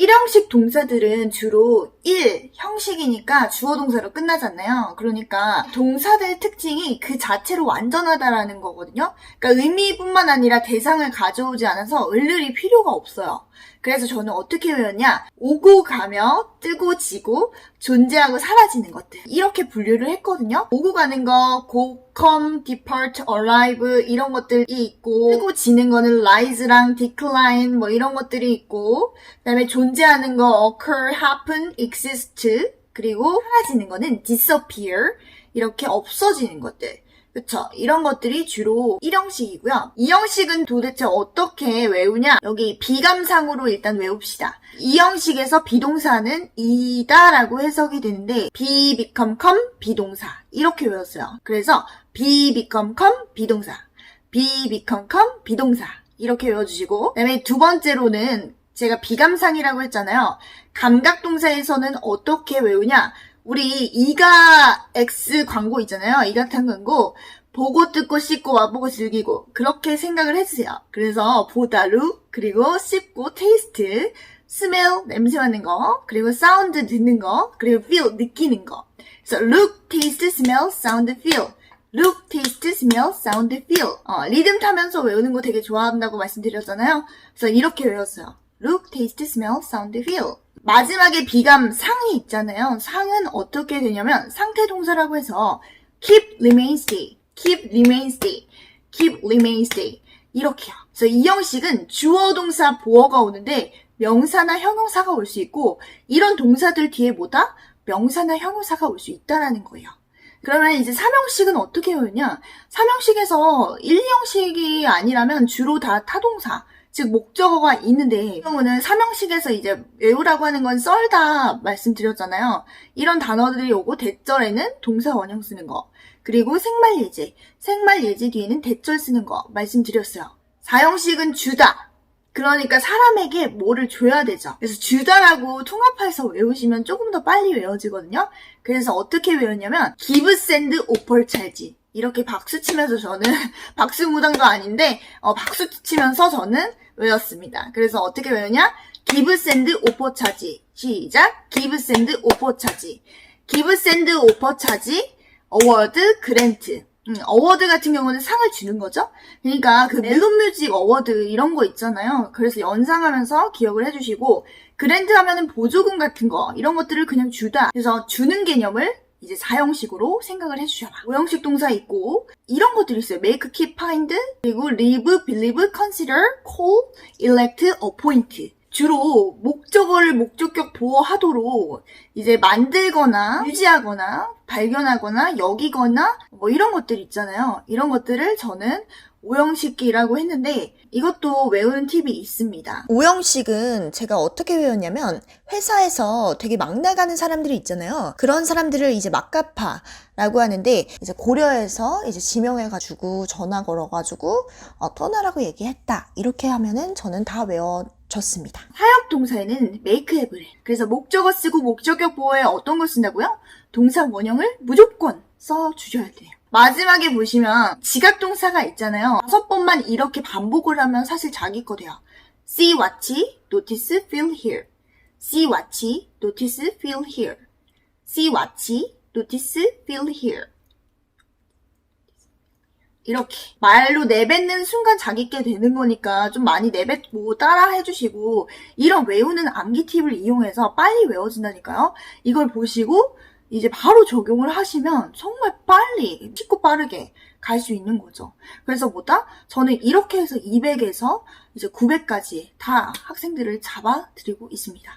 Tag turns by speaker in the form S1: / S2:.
S1: 일형식 동사들은 주로 1 형식이니까 주어 동사로 끝나잖아요. 그러니까 동사들 특징이 그 자체로 완전하다라는 거거든요. 그러니까 의미뿐만 아니라 대상을 가져오지 않아서 을을이 필요가 없어요. 그래서 저는 어떻게 외웠냐? 오고 가며 뜨고 지고 존재하고 사라지는 것들 이렇게 분류를 했거든요. 오고 가는 거 go, come, depart, arrive 이런 것들이 있고 뜨고 지는 거는 rise랑 decline 뭐 이런 것들이 있고 그다음에 존재하는 거 occur, happen, exist 그리고 사라지는 거는 disappear 이렇게 없어지는 것들 그쵸. 이런 것들이 주로 1형식이고요. 2형식은 도대체 어떻게 외우냐? 여기 비감상으로 일단 외웁시다. 2형식에서 비동사는 이다 라고 해석이 되는데 be, become, come, 비동사 이렇게 외웠어요. 그래서 be, become, come, 비동사 be, become, come, 비동사 이렇게 외워주시고 그 다음에 두 번째로는 제가 비감상이라고 했잖아요. 감각 동사에서는 어떻게 외우냐? 우리 이가 X 광고 있잖아요. 이각탕 광고. 보고 듣고 씹고 와보고 즐기고 그렇게 생각을 해주세요. 그래서 보다 룩 그리고 씹고 테이스트 스멜 냄새 맡는 거 그리고 사운드 듣는 거 그리고 feel 느끼는 거 그래서 look, taste, smell, sound, feel look, taste, smell, sound, feel 어, 리듬 타면서 외우는 거 되게 좋아한다고 말씀드렸잖아요. 그래서 이렇게 외웠어요. Look, taste, smell, sound, feel 마지막에 비감 상이 있잖아요. 상은 어떻게 되냐면 상태 동사라고 해서 keep, remain, stay, keep, remain, stay, keep, remain, stay 이렇게요. 그래서 이 형식은 주어 동사 보어가 오는데 명사나 형용사가 올 수 있고 이런 동사들 뒤에 뭐다? 명사나 형용사가 올 수 있다라는 거예요. 그러면 이제 삼형식은 어떻게 외우냐? 삼형식에서 1, 2형식이 아니라면 주로 다 타동사, 즉 목적어가 있는데 이 경우는 삼형식에서 이제 외우라고 하는 건 썰다 말씀드렸잖아요. 이런 단어들이 오고 대절에는 동사 원형 쓰는 거. 그리고 생말 예제, 생말 예제 뒤에는 대절 쓰는 거 말씀드렸어요. 사형식은 주다. 그러니까 사람에게 뭐를 줘야 되죠. 그래서 주다라고 통합해서 외우시면 조금 더 빨리 외워지거든요. 그래서 어떻게 외웠냐면 give, send, offer, charge 이렇게 박수 치면서 저는 박수 무당도 아닌데 어, 박수 치면서 저는 외웠습니다. 그래서 어떻게 외우냐? give, send, offer, charge 시작. give, send, offer, charge give, send, offer, charge award, grant 음, 어워드 같은 경우는 상을 주는 거죠. 그러니까 그 멜론뮤직 어워드 이런 거 있잖아요. 그래서 연상하면서 기억을 해주시고 그랜드 하면은 보조금 같은 거 이런 것들을 그냥 주다. 그래서 주는 개념을 이제 사형식으로 생각을 해주셔라. 오형식 동사 있고 이런 것들이 있어요. make, keep, find 그리고 live, believe, consider, call, elect, appoint. 주로 목적어를 목적격 보호하도록 이제 만들거나 유지하거나 발견하거나 여기거나 뭐 이런 것들 있잖아요. 이런 것들을 저는 오형식이라고 했는데 이것도 외우는 팁이 있습니다.
S2: 오형식은 제가 어떻게 외웠냐면 회사에서 되게 막 나가는 사람들이 있잖아요. 그런 사람들을 이제 막가파라고 하는데 이제 고려해서 이제 지명해가지고 전화 걸어가지고 어, 떠나라고 얘기했다. 이렇게 하면은 저는 다 외워졌습니다.
S1: 사역 동사에는 make have를 그래서 목적어 쓰고 목적격 보호에 어떤 걸 쓴다고요? 동사 원형을 무조건 써 주셔야 돼요. 마지막에 보시면 지각 동사가 있잖아요. 다섯 번만 이렇게 반복을 하면 사실 자기 거 돼요. see, watch, notice, feel, hear. see, watch, notice, feel, hear. see, watch, notice, feel, hear. 이렇게 말로 내뱉는 순간 자기께 되는 거니까 좀 많이 내뱉고 따라 해주시고 이런 외우는 암기 팁을 이용해서 빨리 외워진다니까요. 이걸 보시고 이제 바로 적용을 하시면 정말 빨리 쉽고 빠르게 갈 수 있는 거죠. 그래서 뭐다? 저는 이렇게 해서 200에서 이제 900까지 다 학생들을 잡아 드리고 있습니다.